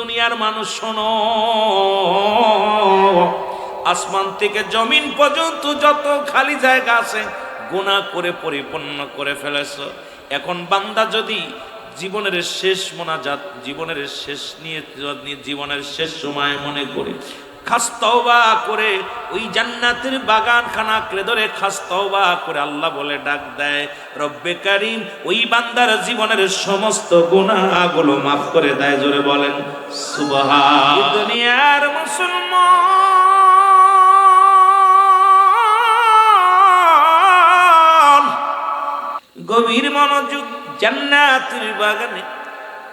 দুনিয়ার মানুষ, শোনো। আসমান থেকে জমিন পর্যন্ত যত খালি জায়গা আছে গুণা করে পরিপূর্ণ করে ফেলেছ। এখন বান্দা যদি জীবনের শেষ মোনাজাত, জীবনের শেষ নিয়ে, জীবনের শেষ সময় মনে করে খাস্তবা করে ওই জান্নাতের বাগান খানা আঁকড়ে ধরে খাস্তবা করে আল্লাহ বলে ডাক দেয়, রব্বে কারিম, ওই বান্দার জীবনের সমস্ত গুণাগুলো মাফ করে দেয়, জোরে বলেন, সুবহান দুনিয়ার মুসলমান গভীর মনোযোগ জান্নাতের বাগানে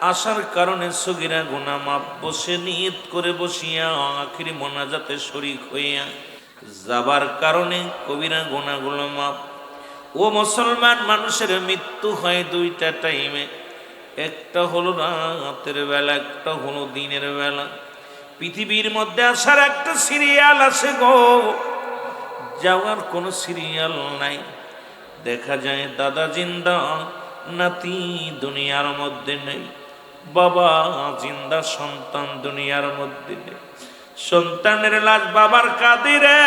আসার কারণে সগিরা গুনা মাপ বসে, নিয়ত করে বসিয়া আখিরি মোনাজাতে শরিক হইয়া যাবার কারণে কবিরা গুণাগুলো মাপ। ও মুসলমান মানুষের মৃত্যু হয় দুইটা টাইমে। একটা হলো রাতের বেলা, একটা হলো দিনের বেলা। পৃথিবীর মধ্যে আসার একটা সিরিয়াল আছে গো। যাওয়ার কোনো সিরিয়াল নাই। দেখা যায় দাদা জিন্দা, নাতি দুনিয়ার মধ্যে নেই। বাবা, জিন্দা সন্তান দুনিয়ার মধ্যে। সন্তানের লাশ বাবার কাদিরে।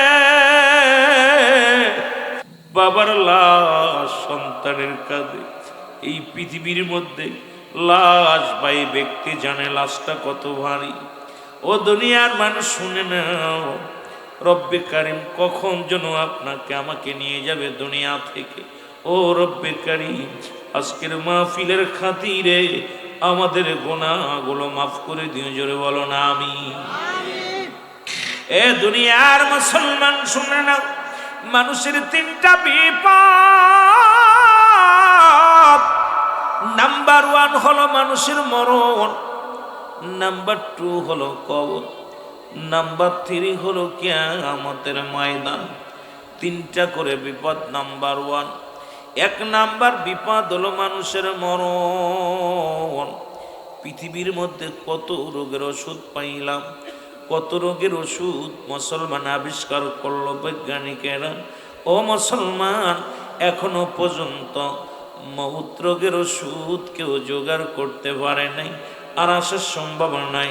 বাবার লাশ সন্তানের কাঁদে এই পৃথিবীর মধ্যে লাশ বাই ব্যক্তি জানে লাশটা কত ভারী। ও দুনিয়ার মানুষ শুনে নাও, রব্বে কারিম কখন যেন আপনাকে আমাকে নিয়ে যাবে দুনিয়া থেকে? ও রব্বে কারিম, আজকের মাহফিলের খাতিরে আমাদের গোনাগুলো মাফ করে দিও জোরে বলো না আমি এ দুনিয়ার মুসলমান শুনে না মানুষের তিনটা বিপদ। নাম্বার ওয়ান হলো মানুষের মরণ নাম্বার টু হলো কবর নাম্বার থ্রি হলো কিয়ামতের ময়দান। তিনটা করে বিপদ নাম্বার ওয়ান এক নাম্বার বিপদ হলো মানুষের মরণ। পৃথিবীর মধ্যে কত রোগের ওষুধ পাইলাম, কত রোগের ওষুধ মুসলমান আবিষ্কার করল বৈজ্ঞানিকেরা। ও মুসলমান, এখনও পর্যন্ত মৌত রোগের ওষুধ কেউ জোগাড় করতে পারে নাই। আর আসার সম্ভাবনা নাই।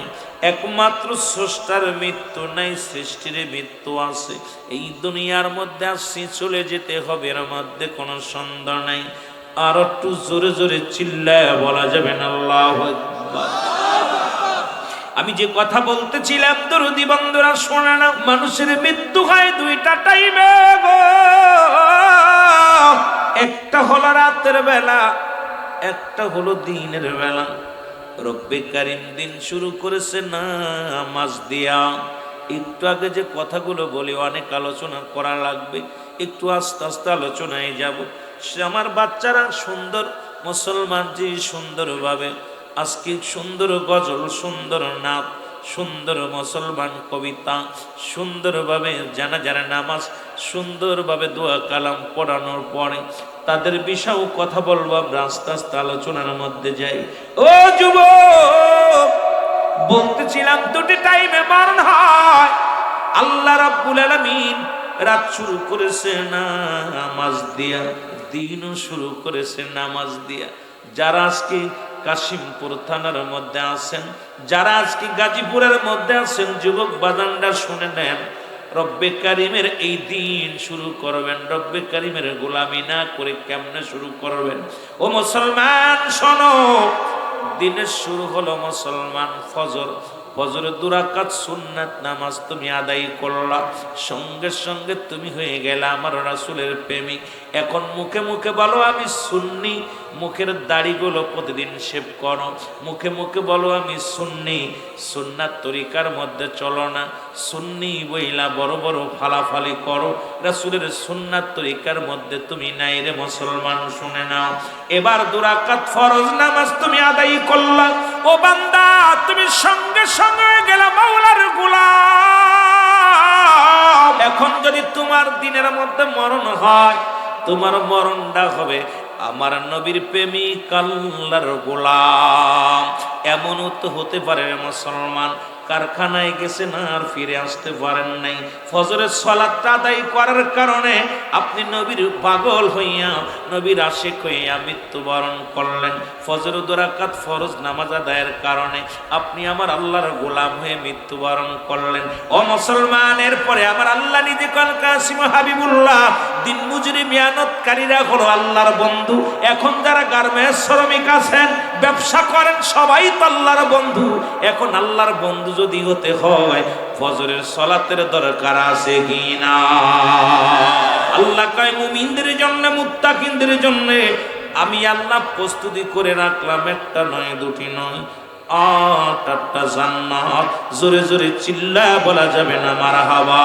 একমাত্র স্রষ্টার মৃত্যু নাই, সৃষ্টির মৃত্যু আছে। এই দুনিয়ার মধ্যে আসছি চলে যেতে হবে, এর মধ্যে কোনো সন্দেহ নাই। আর একটু জোরে জোরে চিল্লায় বলা যাবে না, আল্লাহ আমি যে কথা বলতেছিলাম, দরদি বন্ধুরা, শোনা না মানুষের মৃত্যু হয় দুইটা টাইমে একটা হলো রাতের বেলা, একটা হলো দিনের বেলা। রব্বে কারিম দিন শুরু করেছে না মাস দিয়া। একটু আগে যে কথাগুলো বলি, অনেক আলোচনা করা লাগবে, একটু আস্তে আস্তে আলোচনায় যাব। সে আমার বাচ্চারা সুন্দর, মুসলমান যে সুন্দরভাবে, আজকে সুন্দর গজল, সুন্দর নাচ, সুন্দর মুসলমান কবিতা, সুন্দরভাবে জানা জানা নামাজ, সুন্দরভাবে দোয়া কালাম পড়ানোর পরে তাদের বিষয়েও কথা বলব, আমরা আস্তে আস্তে আলোচনার মধ্যে যাই। ও যুব বলতেছিলাম দুটি টাইমে মরণ হয়। আল্লাহ রাব্বুল আলামিন রাত শুরু করেছে, নামাজ দিয়া, দিনও শুরু করেছে নামাজ দিয়া। যারা আজকে কাশিমপুর থানার মধ্যে আছেন, যারা আজকে গাজীপুরের মধ্যে আছেন, যুবক বাদানরা শুনে নেন রব্বে কারিমের এই দিন শুরু করবেন, রব্বে কারিমের গোলামি না করে কেমনে শুরু করবেন? ও মুসলমান, শোনো দিনের শুরু হলো মুসলমান ফজর। ফজরের দুরাকাত সুন্নাত নামাজ তুমি আদায় করলা, সঙ্গে সঙ্গে তুমি হয়ে গেলে আমার রাসুলের প্রেমিক। এখন মুখে মুখে বলো, আমি সুন্নি। মুখের দাড়িগুলো প্রতিদিন শেভ করো। মুখে মুখে বলো, আমি সুন্নি। সুন্নার তরিকার মধ্যে চলো না। সুন্নি বইলা বড় বড় ফালাফালি করো। রাসুলের সুন্নার তরিকার মধ্যে তুমি নাই রে মুসলমান, শুনে নাও। এবার দুরাকাত ফরজ নামাজ তুমি আদায় করলা। ও বান্দা, তুমি সঙ্গে সঙ্গে গেলা মাওলার গোলাম। এখন যদি তোমার দিনের মধ্যে মরণ হয়, তোমার মরণটা হবে আমার নবীর প্রেমিক আল্লাহর গোলাম। এমনও তো হতে পারে মুসলমান। কারখানায় গেছেন আর ফিরে আসতে পারেন নাই। ফজরের সলাতটা আদায় করার কারণে আপনি নবীর পাগল হইয়া নবীর আশেক হইয়া মৃত্যুবরণ করলেন। ফজর দোরাকাত ফরজ নামাজ আদায়ের কারণে আপনি আমার আল্লাহর গোলাম হয়ে মৃত্যুবরণ করলেন। ও মুসলমানের পরে আমার আল্লাহ নিজে কল কাসিম হাবিবুল্লাহ দিন মজুরি মেয়ানতকারীরা হলো আল্লাহর বন্ধু। এখন যারা গার্মেন্টস শ্রমিক আছেন ব্যবসা করেন সবাই তো আল্লাহর বন্ধু। এখন আল্লাহর বন্ধু যদি হতে হয়, ফজরের সলাতের দরকার আছে কি না আল্লাহ কয়, মুমিনদের জন্য, মুত্তাকিনদের জন্য আমি আল্লাহ প্রস্তুতি করে রাখলাম, একটা নয়, দুটি নয় জোরে জোরে চিল্লা বলা যাবে না মারা হাবা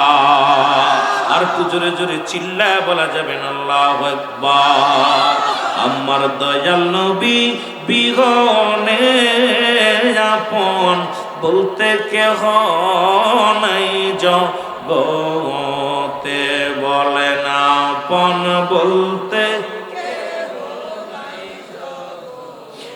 আর একটু জোরে জোরে চিল্লা বলা যাবে না, আল্লাহ একবার আমার দয়াল নবী বিহনে আপন, বলতে কেহ নাই জগতে, বলে না আপন, বলতে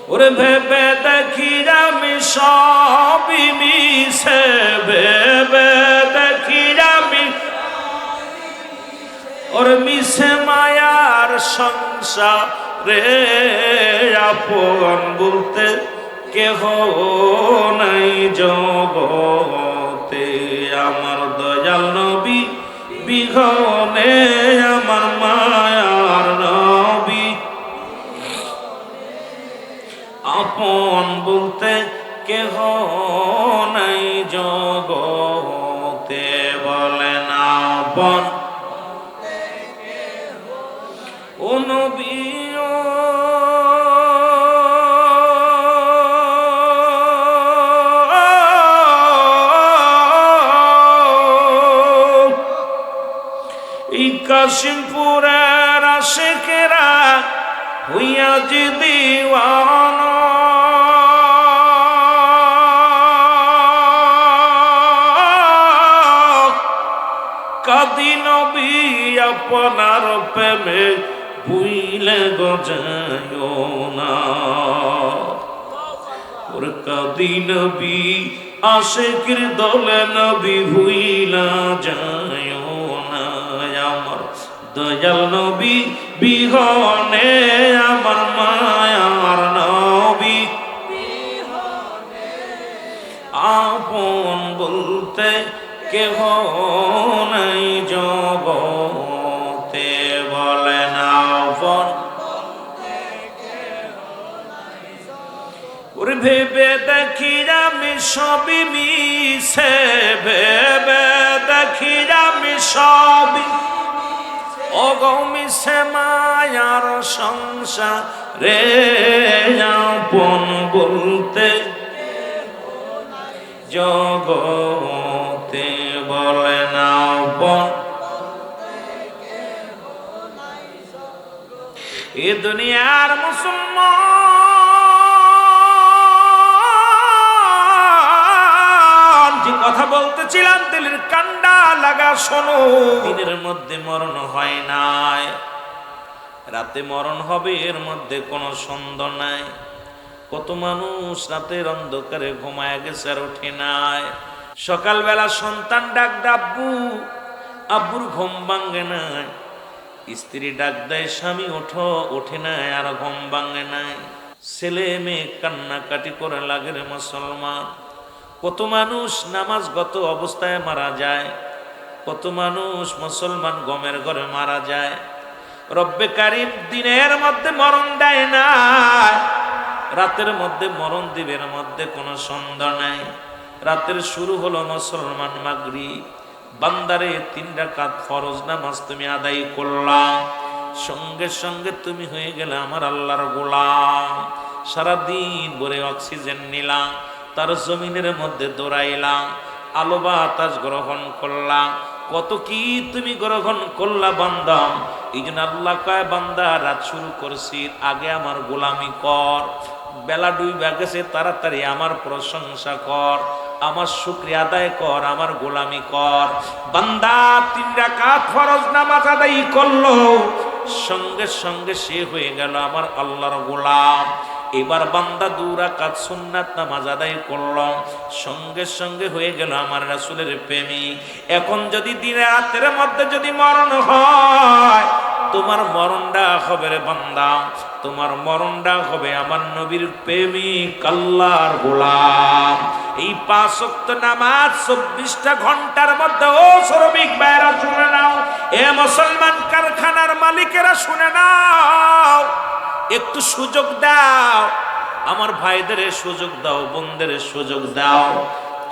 ওরে ভেবে দেখি আমি সবই মিশে ভেবে দেখি আমি ওর মিশে মায়ার সংসার রে আপন বলতে কেহ নাই জগতে। আমার দয়াল নবী বিঘনে আমার এই কাশিমপুরের আশেকেরা হইয়া যে দিওয়ানা। কাদি নবী আপনার প্রেমে ভুইলে গজায় ওর কাদি নবী আশেকের দলে নবী ভুইলা যায় দয়াল নবী, বিহনে আমার মায়ার নবী। আপন বলতে কেহ নাই ওরে ভেবে দেখি আমি সবই মিশে ভেবে দেখি আমি সবই অগমিসে মায়ার সংসার রে আপন বলতে জগতে বলে না বন এ দুনিয়ার মুসলমান কথা বলতেছিলাম, দিলের কান্ডা লাগা শোনো। দিনের মধ্যে মরণ হয় নাই। রাতে মরণ হবে, এর মধ্যে কোনো সন্দেহ নাই। কত মানুষ রাতের অন্ধকারে ঘুমায় গেছে আর ওঠে নাই। সকালবেলা সন্তান ডাক ডাব্বু আব্বুর ঘুম ভাঙ্গে নাই। স্ত্রী ডাক দেয়, স্বামী, ওঠো। ওঠে নাই আর ঘুম ভাঙ্গে নাই। ছেলে মেয়ে কান্নাকাটি করে লাগে রে মুসলমান। কত মানুষ নামাজগত অবস্থায় মারা যায়, কত মানুষ মুসলমান গমের ঘরে মারা যায়। রব্বে কারিম দিনের মধ্যে মরণ দেয় না, রাতের মধ্যে মরণ দিবের মধ্যে কোনো সন্দেহ নাই। রাতের শুরু হলো মুসলমান মাগরি বান্দারে, তিন রাকাত ফরজ নামাজ তুমি আদায় করলাম সঙ্গে সঙ্গে তুমি হয়ে গেলে আমার আল্লাহর গোলাম। সারাদিন ভরে অক্সিজেন নিলাম তার জমিনের মধ্যে দৌড়াইলাম, আলো বাতাস গ্রহণ করলাম। কত কি তুমি গ্রহণ করলা বান্দাম এই জন্য আল্লাহ কয়, বান্দা, রাত শুরু করছি, আগে আমার গোলামি কর। বেলা ডুইবা গেছে, তাড়াতাড়ি আমার প্রশংসা কর। আমার শুক্রিয়া আদায় কর, আমার গোলামি কর। বান্দা, তিন রাকাত ফরজ নামাজ আদায় করল। সঙ্গে সঙ্গে সে হয়ে গেল আমার আল্লাহর গোলাম। এবার বান্দা দুরাকাত সুন্নাত নামাজ আদায় করলাম সঙ্গে সঙ্গে হয়ে গেল আমার রাসূলের প্রেমিক এখন যদি দিনে রাতের মধ্যে যদি মরণ হয়, তোমার মরণটা হবে রে বান্দা। তোমার মরণটা হবে আমার নবীর প্রেমিক আল্লাহর গোলাম। এই পাঁচ ওয়াক্ত নামাজ চব্বিশটা ঘণ্টার মধ্যে, ও শ্রমিক ভাইরা শুনে নাও, এ মুসলমান কারখানার মালিকেরা শুনে নাও। একটু সুযোগ দাও। আমার ভাইদের সুযোগ দাও, বোনদের সুযোগ দাও।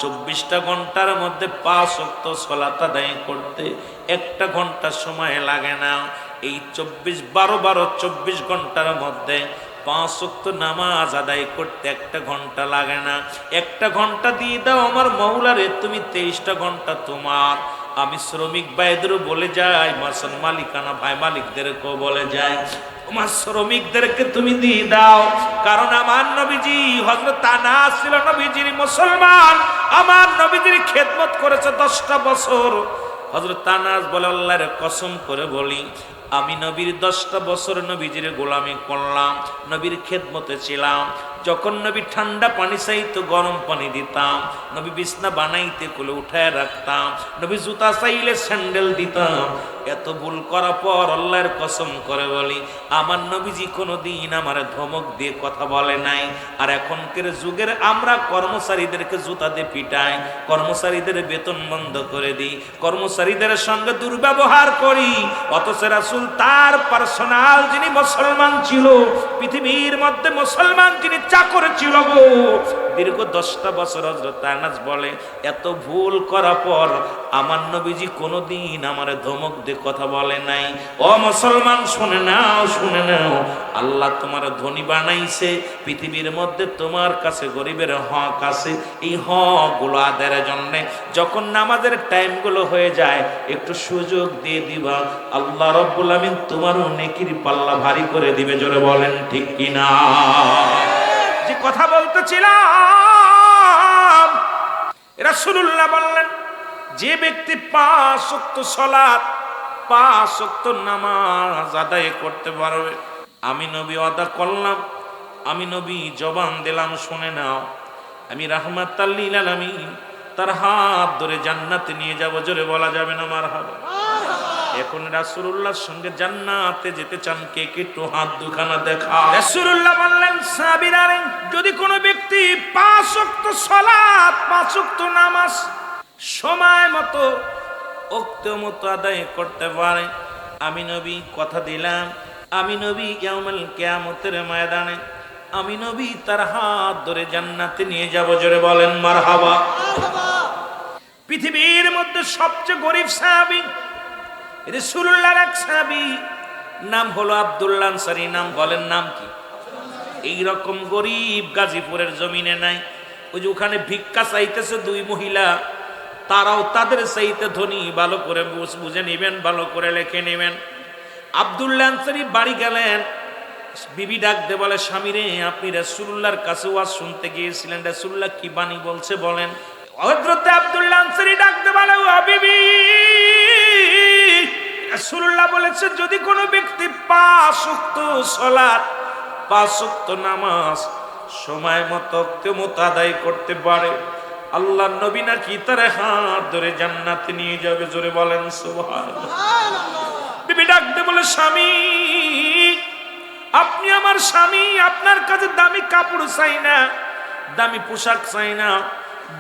চব্বিশটা ঘণ্টার মধ্যে পাঁচ অক্ত সলাত আদায় করতে একটা ঘণ্টা সময় লাগে না। এই চব্বিশ, বারো বারো, চব্বিশ ঘণ্টার মধ্যে পাঁচ নামাজ আদায় করতে একটা ঘণ্টা লাগে না। একটা ঘণ্টা দিয়ে দাও আমার মৌলারে, তুমি তেইশটা ঘণ্টা তোমার। আমি শ্রমিক ভাইদেরও বলে যাই, মাসন মালিকানা ভাই মালিকদেরকেও বলে যাই। তোমার শ্রমিকদেরকে তুমি দিয়ে দাও। কারণ আমার নবীজি হজরত তানা ছিল নবীজির মুসলমান। আমার নবীজির খেদমত করেছে দশটা বছর। হজরত তানাজ বলে, আল্লাহর কসম করে বলি, আমি নবীর দশটা বছর নবীজির গোলামি করলাম, নবীর খেদমতে ছিলাম। যখন নবী ঠান্ডা পানি চাইতো গরম পানি দিতাম। নবী বিছনা বানাইতে কোলে উঠায় রাখতাম। নবী জুতা চাইলে স্যান্ডেল দিতাম। এত ভুল করার পর আল্লাহর কসম করে বলি, আমার নবীজি কোনো দিন আমার ধমক দিয়ে কথা বলে নাই। আর এখনকার যুগের আমরা কর্মচারীদেরকে জুতা দিয়ে পিটাই, কর্মচারীদের বেতন বন্ধ করে দিই, কর্মচারীদের সঙ্গে দুর্ব্যবহার করি। অথচ রাসুল তার পার্সোনাল যিনি মুসলমান ছিল, পৃথিবীর মধ্যে মুসলমান যিনি চাকর ছিল গো। দীর্ঘ দশটা বছর হজরত আনাজ বলে, এত ভুল করার পর আমার নবীজি কোনোদিন আমার ধমক দিয়ে কথা বলে নাই। ও মুসলমান, শুনে নাও শুনে নাও। আল্লাহ তোমার ধনী বানাইছে, পৃথিবীর মধ্যে তোমার কাছে গরিবের হক আছে। এই হকগুলো আদায়ের জন্য যখন নামাজের টাইমগুলো হয়ে যায়, একটু সুযোগ দিয়ে দিবা। আল্লাহ রব্বুল আমিন তোমারও নেকির পাল্লা ভারী করে দিবে, জোরে বলেন ঠিক কিনা? কথা বলতেছিলাম। রাসূলুল্লাহ বললেন, যে ব্যক্তি পাঁচ ওয়াক্ত সালাত, পাঁচ ওয়াক্ত নামাজ আদায় করতে পারবে। আমি নবী আদা করলাম, আমি নবী জবান দিলাম, শুনে নাও। আমি রাহমাত আমি তার হাত ধরে জান্নাতে নিয়ে যাব, জোরে বলা যাবে না আমার হাবা এখন রাসূলুল্লাহর সঙ্গে জান্নাতে যেতে চান কে? কে একটু হাত দুখানা দেখা রাসূলুল্লাহ বললেন সাবিরারে যদি কোনো ব্যক্তি পাঁচ ওয়াক্ত সালাত পাঁচ ওয়াক্ত নামাজ সময় মতো ওক্ত মতো আদায় করতে পারে আমি নবী কথা দিলাম আমি নবী ইয়াউমুল কিয়ামতের ময়দানে আমি নবী তার হাত ধরে জান্নাতে নিয়ে যাব জোরে বলেন মারহাবা। পৃথিবীর মধ্যে সবচেয়ে গরিব সাহাবী রসুল্লাহর এক সাহাবী, নাম হলো আব্দুল্লাহ আনসারী। নাম বলেন নাম কি? এই রকম গরিব গাজীপুরের জমিনে নাই। ওই যে ওখানে ভিক্ষা চাইতেছে দুই মহিলা, তারাও তাদের চাইতে ধনী, ভালো করে বুঝ- নেবেন, ভালো করে লেখে নেবেন। আব্দুল্লাহ আনসারী বাড়ি গেলেন। বিবি ডাক দে বলে, স্বামী রে, আপনি রাসূলুল্লাহর কাছে ওয়াজ শুনতে গিয়েছিলেন। রাসূলুল্লাহ কি বাণী বলছে বলেন? হযরতে আব্দুল্লাহ আনসারী ডাক দে বলে, ও বিবি রাসূলুল্লাহ বলেছে, যদি কোনো ব্যক্তি পাঁচ ওয়াক্ত সালাত পাঁচ ওয়াক্ত নামাজ সময় মতো মতো আদায় করতে পারে আল্লাহ নবী নাকি তার হাত ধরে জান্নাতে নিয়ে যাবে? জোরে বলেন বিবি ডাকতে বলে, স্বামী, আপনি আমার স্বামী, আপনার কাছে দামি কাপড় চাই না, দামি পোশাক চাই না,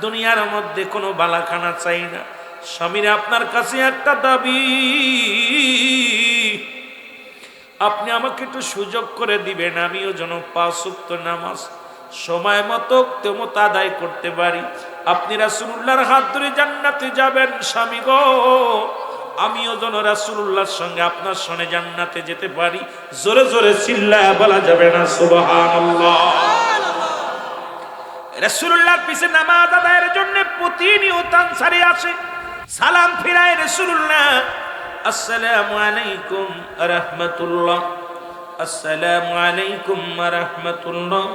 দুনিয়ার মধ্যে কোনো বালাখানা চাই না স্বামীর আপনার কাছে একটা দাবি। আপনি আমাকে একটু সুযোগ করে দিবেন, আমিও যেন পাঁচ উক্ত নামাজ সময় মতো তেমত আদায় করতে পারি। আপনি রাসুল্লাহর হাত ধরে জান্নাতে যাবেন, স্বামী গো। আমিও যেন রাসুল্লাহর সঙ্গে আপনার সঙ্গে জান্নাতে যেতে পারি। জোরে জোরে চিল্লায় বলা যাবে না, সুবহানাল্লাহ। রাসূলুল্লাহর পিছে নামাজ আদায়ের জন্য প্রতিনিয়ত আনসারী আসে। সালাম ফিরায় রাসূলুল্লাহ। আসসালামু আলাইকুম রাহমাতুল্লাহ। আসসালামু আলাইকুম রাহমাতুল্লাহ।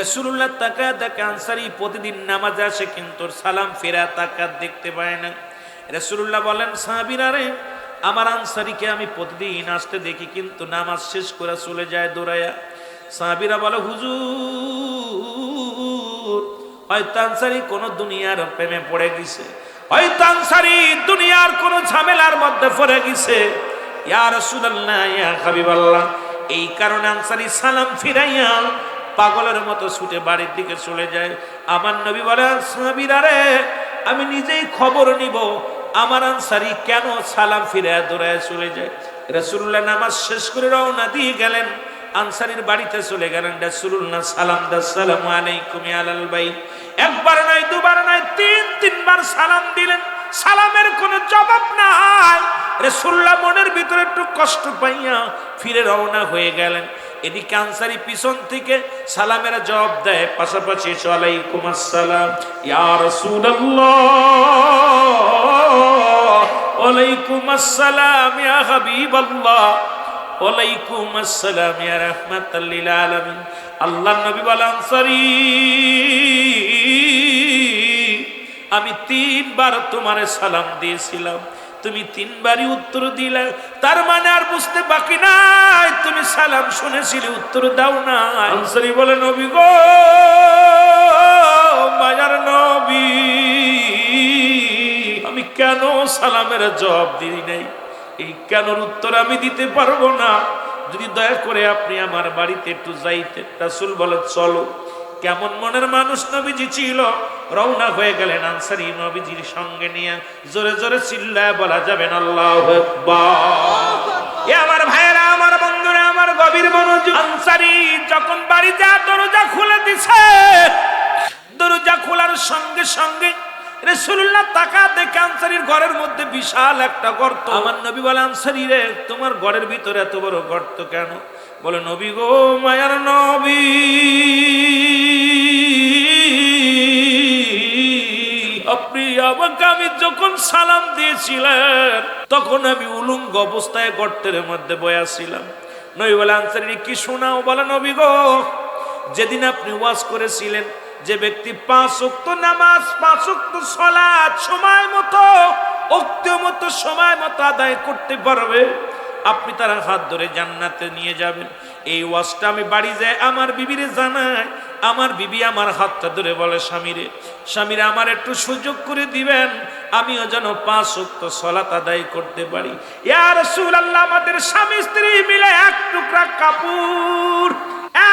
রাসূলুল্লাহ তাকা তাকা আনসারি প্রতিদিন নামাজ আসে কিন্তু সালাম ফেরা তাকা দেখতে পায় না। রাসূলুল্লাহ বলেন, সাহাবীরা রে, আমার আনসারিকে আমি প্রতিদিন আসতে দেখি কিন্তু নামাজ শেষ করে চলে যায় দৌড়াইয়া। সাহাবিরা বলে, হুজুর, হয়তো আনসারি কোনো দুনিয়ার প্রেমে পড়ে গেছে। দুনিয়ার কোন ঝামেলার মধ্যে পড়ে গেছে। ইয়া রাসূলুল্লাহ, ইয়া হাবিবাল্লাহ। এই কারণে আনসারি সালাম ফিরাইয়া পাগলের মতো ছুটে বাড়ির দিকে চলে যায়। আমার নবী বলে সাহাবিরা রে, আমি নিজেই খবর নিব। আমার আনসারি কেন সালাম ফিরে দৌড়ায় চলে যায়? রসুল্লাহ নামাজ শেষ করে রওনা দিয়ে গেলেন। আনসারির বাড়িতে চলে গেলেন রসুল্লাহ সালাম সালাম আলাইকুম আলাল ভাই একবার নয়, দুবার নয় তিন, তিনবার সালাম দিলেন। সালামের কোনো জবাব নাই। রসুল্লাহ মনের ভিতরে একটু কষ্ট পাইয়া ফিরে রওনা হয়ে গেলেন। এদিকে আনসারি পিছন থেকে সালামের জবাব দেয়। পাশাপাশি ওয়ালাইকুম আসসালাম। ইয়া রাসূলুল্লাহ আসসালাম, ইয়া হাবিবাল্লাহ, ওয়ালাইকুম আসসালাম, ইয়া রাহমাতাল লিল আলামিন। আল্লাহর নবী বলেন, আনসারি আমি তিনবার তোমারে সালাম দিয়েছিলাম। তুমি তিনবারই উত্তর দিলে। তার মানে আর বুঝতে বাকি নাই। তুমি সালাম শুনেছিলে, উত্তর দাও না আনসারি বলে, নবী গো, মায়ার নবী, আমি কেন সালামের জবাব দিই নাই? এই কেনর উত্তর আমি দিতে পারব না। যদি দয়া করে আপনি আমার বাড়িতে একটু যাইতেন। রাসুল বলে, চলো। কেমন মনের মানুষ নবীজি ছিল। রওনা হয়ে গেলেন আনসারি নবীজির সঙ্গে নিয়ে। জোরে জোরে চিল্লায় বলা যাবেন আল্লাহ এ আমার ভাইয়েরা, আমার বন্ধুরা, আমার গভীর মনোযোগ। আনসারি যখন বাড়িতে দরজা খুলে দিছে। দরজা খোলার সঙ্গে সঙ্গে রেসুল্লাহ তাকা দেখে আনসারির ঘরের মধ্যে বিশাল একটা গর্ত। আমার নবী বলে, আনসারি রে, তোমার ঘরের ভিতরে এত বড় গর্ত কেন? বলে, নবী গো, মায়ার নবী। আমাকে আমি যখন সালাম দিয়েছিলেন, তখন আমি উলুঙ্গ অবস্থায় গর্তের মধ্যে বয়াছিলাম নবী বলে আনসারি কি শোনাও? বলে নবী গো। যেদিন আপনি ওয়াজ করেছিলেন, যে ব্যক্তি পাঁচ উক্ত নামাজ, পাঁচ উক্ত সলাৎ সময় মতো উক্ত মতো, সময় মতো আদায় করতে পারবে, আপনি তার হাত ধরে জান্নাতে নিয়ে যাবেন। এই ওয়াজটা আমি বাড়ি যাই আমার বিবিরে জানাই। আমার বিবি আমার হাতটা ধরে বলে, স্বামীরে স্বামীরে আমার একটু সুযোগ করে দিবেন। আমিও যেন পাঁচ উক্ত সলাত আদায় করতে পারি। ইয়ার সুল আল্লাহ আমাদের স্বামী স্ত্রী মিলে এক টুকরা কাপড়,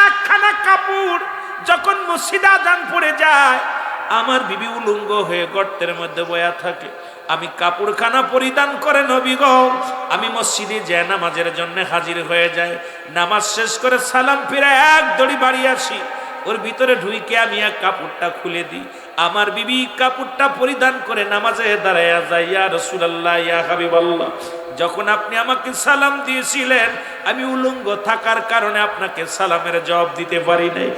একখানা কাপড় যখন মসজিদা দান পড়ে যায় আমার বিবি উলঙ্গ হয়ে গর্তের মধ্যে বয়া থাকে। আমি কাপড়খানা পরিধান করে নবী আমি মসজিদে যে নামাজের জন্য হাজির হয়ে যায়। নামাজ শেষ করে সালাম ফিরে এক দড়ি বাড়ি আসি। ওর ভিতরে ঢুইকে আমি এক কাপড়টা খুলে দিই। আমার বিবি কাপড়টা পরিধান করে নামাজে দাঁড়াইয়া যায়, ইয়া রসুলাল্লাহ, ইয়া হাবিবাল্লাহ। যখন আপনি আমাকে সালাম দিয়েছিলেন, আমি উলঙ্গ থাকার কারণে আপনাকে সালামের জবাব দিতে পারি নাই।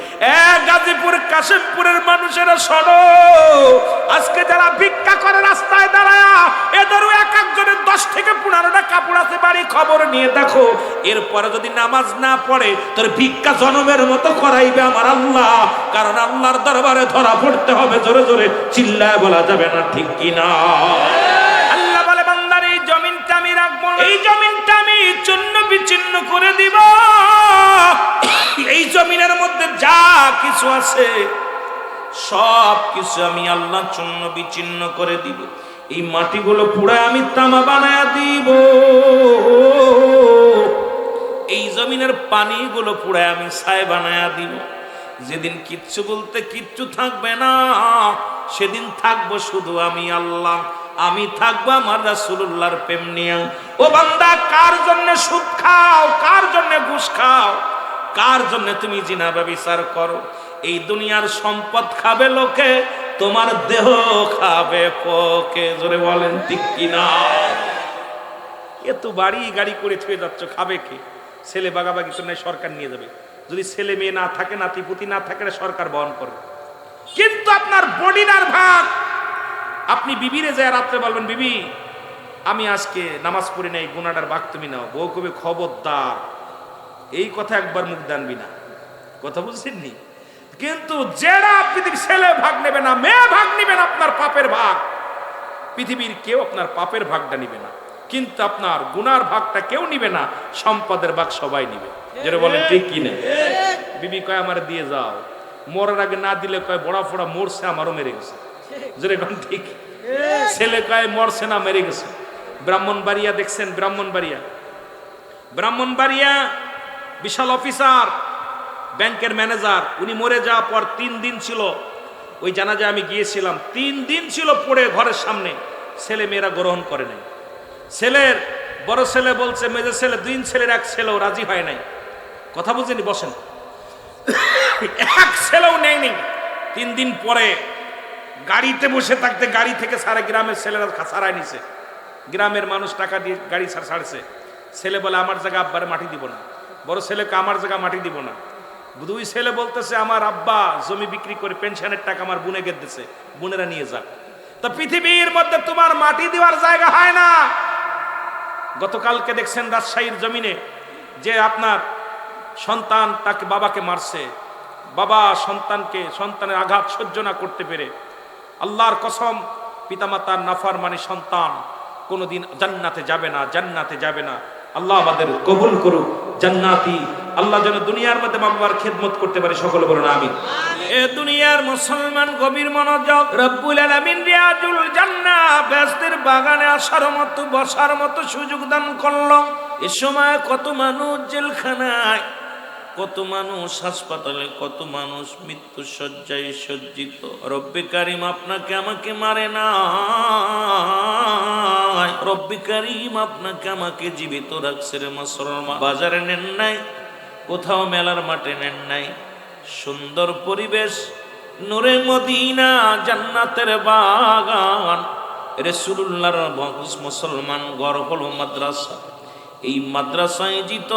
গাজীপুর, কাশিমপুরের মানুষেরা সরো আজকে যারা ভিক্ষা করে রাস্তায় দাঁড়ায়, এদেরও এক একজনের দশ থেকে পনেরোটা কাপড় আছে, বাড়ি খবর নিয়ে দেখো। এরপরে যদি নামাজ না পড়ে, তোর ভিক্ষা জনমের মতো করাইবে আমার আল্লাহ। কারণ আল্লাহর দরবারে ধরা পড়তে হবে, জোরে জোরে চিল্লায় বলা যাবে না, ঠিক কিনা? দিব। এই জমিনের মধ্যে যা কিছু আছে, সব কিছু আমি আল্লাহ চূর্ণ বিচ্ছিন্ন করে দিব। এই মাটিগুলো পুরা আমি তামা বানায়া দিব। এই জমিনের পানিগুলো পুরা আমি ছায় বানায়া দিব। যেদিন কিচ্ছু বলতে কিচ্ছু থাকবে না, সেদিন থাকব শুধু আমি আল্লাহ। আমি থাকব আমার রাসূলুল্লাহর প্রেম নিয়ে। ও বান্দা, কার জন্য সুদ খাও? কার জন্য ঘুষ খাও? কার জন্য তুমি জিনা ব্যবচার করো? এই দুনিয়ার সম্পদ খাবে লোকে, তোমার দেহ খাবে পোকে। জোরে বলেন, ঠিক কিনা? এ তো বাড়ি গাড়ি করে ছুঁয়ে যাচ্ছ, খাবে কে? ছেলে বাগাবাগি করে নেয় সরকার নিয়ে যাবে। যদি ছেলে মেয়ে না থাকে, নাতিপুতি না থাকে, সরকার বহন করবে। কিন্তু আপনার বডির আর ভাগ আপনি বিবিরে যায় রাত্রে বলবেন বিবি আমি আজকে নামাজ পড়ি নাই গুনাটার ভাগ তুমি নাও। বউ কবে খবরদার। এই কথা একবার মুখ দানবি না। কথা বুঝছেননি? কিন্তু যেটা পৃথিবীর ছেলে ভাগ নেবে না মেয়ে ভাগ নেবেন আপনার পাপের ভাগ পৃথিবীর কেউ আপনার পাপের ভাগটা নিবে না। কিন্তু আপনার গুনার ভাগটা কেউ নিবে না সম্পদের ভাগ সবাই নিবে। যেটা বলেন ঠিক কি বিবি কয় আমার দিয়ে যাও। মরার আগে না দিলে কয় বড়া ফোড়া মরছে আমারও মেরে গেছে। ঠিক। ছেলে কয়, মরছে না, মেরে গেছে। ব্রাহ্মণ বাড়িয়া দেখছেন ব্রাহ্মণ বাড়িয়া ব্রাহ্মণ বাড়িয়া বিশাল অফিসার, ব্যাংকের ম্যানেজার, উনি মরে যাওয়ার পর তিন দিন ছিল। ওই জানা জানাজা আমি গিয়েছিলাম। তিন দিন ছিল পড়ে ঘরের সামনে। ছেলে মেয়েরা গ্রহণ করে নাই। ছেলের বড় ছেলে বলছে, মেজে ছেলে, দুই ছেলের এক ছেলেও রাজি হয় নাই। কথা বুঝেনি, বসেন। এক ছেলেও নেয়নি। তিন দিন পরে গাড়িতে বসে থাকতে গাড়ি থেকে সারা গ্রামের ছেলেরা সারাই নিছে। গ্রামের মানুষ টাকা দিয়ে গাড়ি ছাড়ছে ছেলে বলে, আমার জায়গা আব্বারে মাটি দিব না। বড় ছেলেকে আমার জায়গা মাটি দিব না। দুই ছেলে বলতেছে, আমার আব্বা জমি বিক্রি করে পেনশনের টাকা আমার বুনে গেতেছে বুনেরা নিয়ে যাক। তা পৃথিবীর মধ্যে তোমার মাটি দেওয়ার জায়গা হয় না। গতকালকে দেখছেন রাজশাহীর জমিনে যে আপনার সন্তান তাকে বাবাকে মারছে। বাবা সন্তানকে, সন্তানের আঘাত সহ্য না করতে পেরে আল্লাহর কসম, পিতামাতার নাফার মানে সন্তান। কোনোদিন জান্নাতে যাবে না, জান্নাতে যাবে না। আল্লাহ আমাদের কবুল করুক, জান্নাতি। আল্লাহ যেন দুনিয়ার মধ্যে মা বাবার খেদমত করতে পারে, সকলে বলুন আমি এ দুনিয়ার মুসলমান গভীর মনোযোগ, রব্বুল আলামিন রিয়াজুল জান্নাহ বেহেশতের বাগানে আসার মতো, বসার মতো সুযোগ দান করল। এ সময় কত মানুষ জেলখানায় কত মানুষ হাসপাতালে, কত মানুষ মৃত্যু শয্যায় সজ্জিত। রব্বে কারিম আপনাকে আমাকে মারে না। রব্বে কারিম আপনাকে আমাকে জীবিত রাখছে রে বাজারে নেন নাই, কোথাও মেলার মাঠে নেন নাই। সুন্দর পরিবেশ, নূরে মদিনা, জান্নাতের বাগান। রেসুল্লাহর মুসলমান, গড় হলো মাদ্রাসা। এই মাদ্রাসায় জিত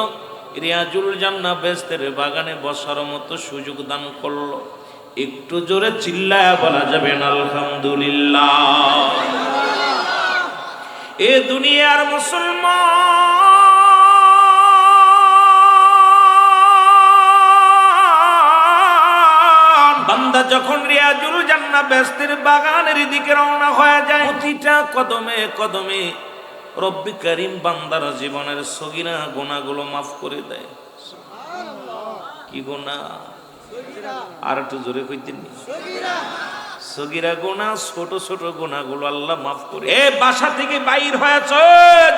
রিয়াজুল জান্না বেস্তের বাগানে বসার মতো সুযোগ দান করল। একটু জোরে চিল্লায় বলা যাবে আলহামদুলিল্লাহ। এ দুনিয়ার মুসলমান। বান্দা যখন রিয়াজুল জান্না বেস্তের বাগানের দিকে রওনা হয়ে যায়, প্রতিটা কদমে কদমে রব্বি করিম বান্দার জীবনের সগিরা গোনাগুলো মাফ করে দেয়। কি গোনা আর একটু জোরে কইতেন সগিরা গোনা ছোট ছোট গোনাগুলো আল্লাহ মাফ করে এ বাসা থেকে বাইর হয়েছ,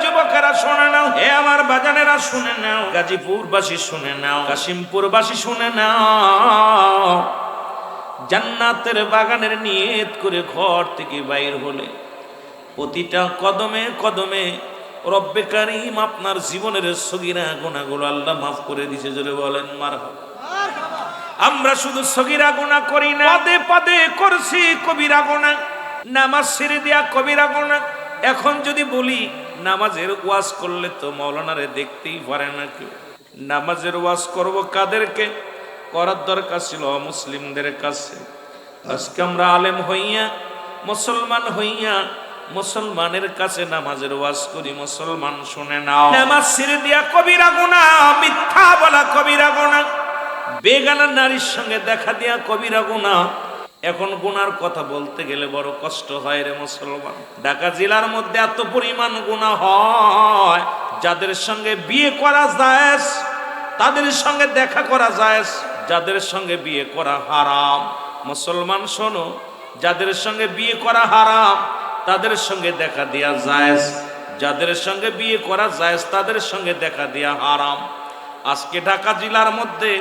যুবকেরা শুনে নাও। হে আমার বাজানেরা শুনে নাও। গাজীপুর বাসী শুনে নাও। কাশিমপুর বাসী শুনে নাও। জান্নাতের বাগানের নিয়ত করে ঘর থেকে বাইর হলে প্রতিটা কদমে কদমে রব্বে কারিম আপনার জীবনের সগিরা গোনাগুলো আল্লাহ মাফ করে দিছে যদি বলেন মার আমরা শুধু সগিরা গোনা করি না, পদে পদে করছি কবিরা গোনা নামাজ ছেড়ে দেয়া কবিরা গোনা এখন যদি বলি, নামাজের ওয়াজ করলে তো মৌলানারে দেখতেই পারে না কেউ। নামাজের ওয়াজ করব কাদেরকে? করার দরকার ছিল মুসলিমদের কাছে। আজকে আমরা আলেম হইয়া, মুসলমান হইয়া মুসলমানের কাছে নামাজের ওয়াজ করি মুসলমান শুনে নাও। নামাজ ছেড়ে দিয়া কবিরা গোনা মিথ্যা বলা কবিরা গোনা বেগানা নারীর সঙ্গে দেখা দিয়া কবিরা গোনা এখন গুনার কথা বলতে গেলে বড় কষ্ট হয় রে মুসলমান। ঢাকা জেলার মধ্যে এত পরিমাণ গুণা হয় যাদের সঙ্গে বিয়ে করা যায় তাদের সঙ্গে দেখা করা যায় যাদের সঙ্গে বিয়ে করা হারাম। মুসলমান শোনো যাদের সঙ্গে বিয়ে করা হারাম তাদের সঙ্গে দেখা দেয়া জায়েজ। যাদের সঙ্গে বিয়ে করা জায়েজ, তাদের সঙ্গে দেখা দেয়া হারাম। আজকে ঢাকা জেলার মধ্যে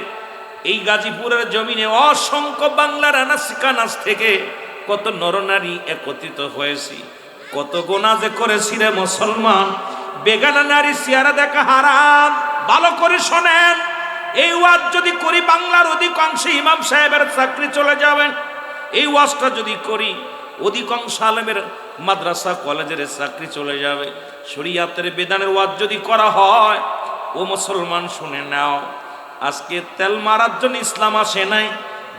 এই গাজীপুরের জমিনে অসংখ্য বাংলার আনাস কানাস থেকে কত নরনারী একত্রিত হয়েছি। কত গোনা যে করেছি রে মুসলমান। বেগানা নারী চেহারা দেখা হারাম। ভালো করে শোনেন, এই ওয়াজ যদি করি, বাংলার অধিকাংশ ইমাম সাহেবের চাকরি চলে যাবেন এই ওয়াজটা যদি করি, অধিকাংশ আলেমের মাদ্রাসা, কলেজের চাকরি চলে যাবে। শরিয়াতের বেদানের ওয়াজ যদি করা হয়, ও মুসলমান শুনে নাও, আজকে তেল মারার জন্য ইসলাম আসে নাই,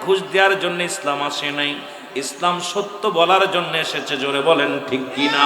ঘুষ দেওয়ার জন্য ইসলাম আসে নাই। ইসলাম সত্য বলার জন্য এসেছে, জোরে বলেন ঠিক কিনা?